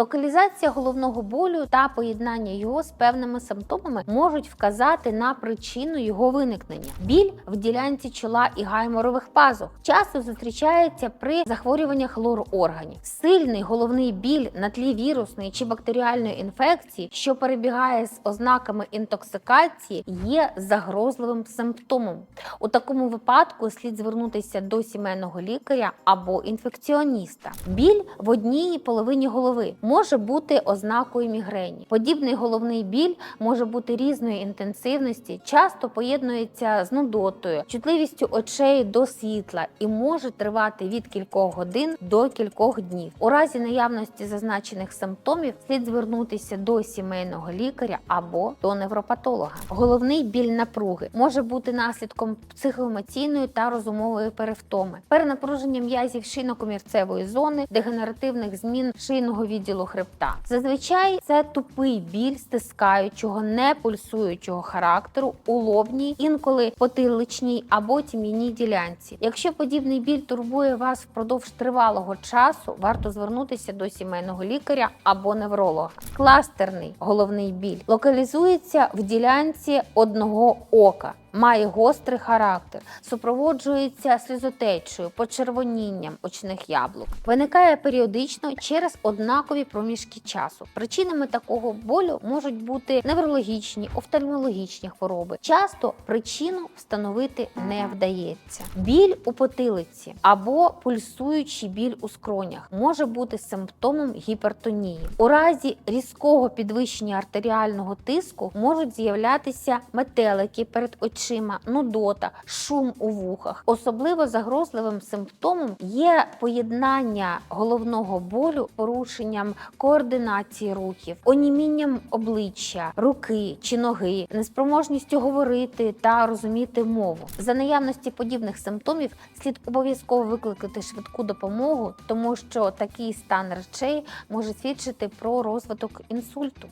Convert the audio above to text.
Локалізація головного болю та поєднання його з певними симптомами можуть вказати на причину його виникнення. Біль в ділянці чола і гайморових пазух часто зустрічається при захворюваннях лор органів. Сильний головний біль на тлі вірусної чи бактеріальної інфекції, що перебігає з ознаками інтоксикації, є загрозливим симптомом. У такому випадку слід звернутися до сімейного лікаря або інфекціоніста. Біль в одній половині голови може бути ознакою мігрені. Подібний головний біль може бути різної інтенсивності, часто поєднується з нудотою, чутливістю очей до світла і може тривати від кількох годин до кількох днів. У разі наявності зазначених симптомів слід звернутися до сімейного лікаря або до невропатолога. Головний біль напруги може бути наслідком психоемоційної та розумової перевтоми, перенапруження м'язів шийно-комірцевої зони, дегенеративних змін шийного відділу хребта. Зазвичай це тупий біль стискаючого, не пульсуючого характеру у лобній, інколи потиличній або тім'яній ділянці. Якщо подібний біль турбує вас впродовж тривалого часу, варто звернутися до сімейного лікаря або невролога. Кластерний головний біль локалізується в ділянці одного ока. Має гострий характер, супроводжується сльозотечею, почервонінням очних яблук. Виникає періодично через однакові проміжки часу. Причинами такого болю можуть бути неврологічні, офтальмологічні хвороби. Часто причину встановити не вдається. Біль у потилиці або пульсуючий біль у скронях може бути симптомом гіпертонії. У разі різкого підвищення артеріального тиску можуть з'являтися метелики перед очима, нудота, шум у вухах. Особливо загрозливим симптомом є поєднання головного болю, порушенням координації рухів, онімінням обличчя, руки чи ноги, неспроможністю говорити та розуміти мову. За наявності подібних симптомів слід обов'язково викликати швидку допомогу, тому що такий стан речей може свідчити про розвиток інсульту.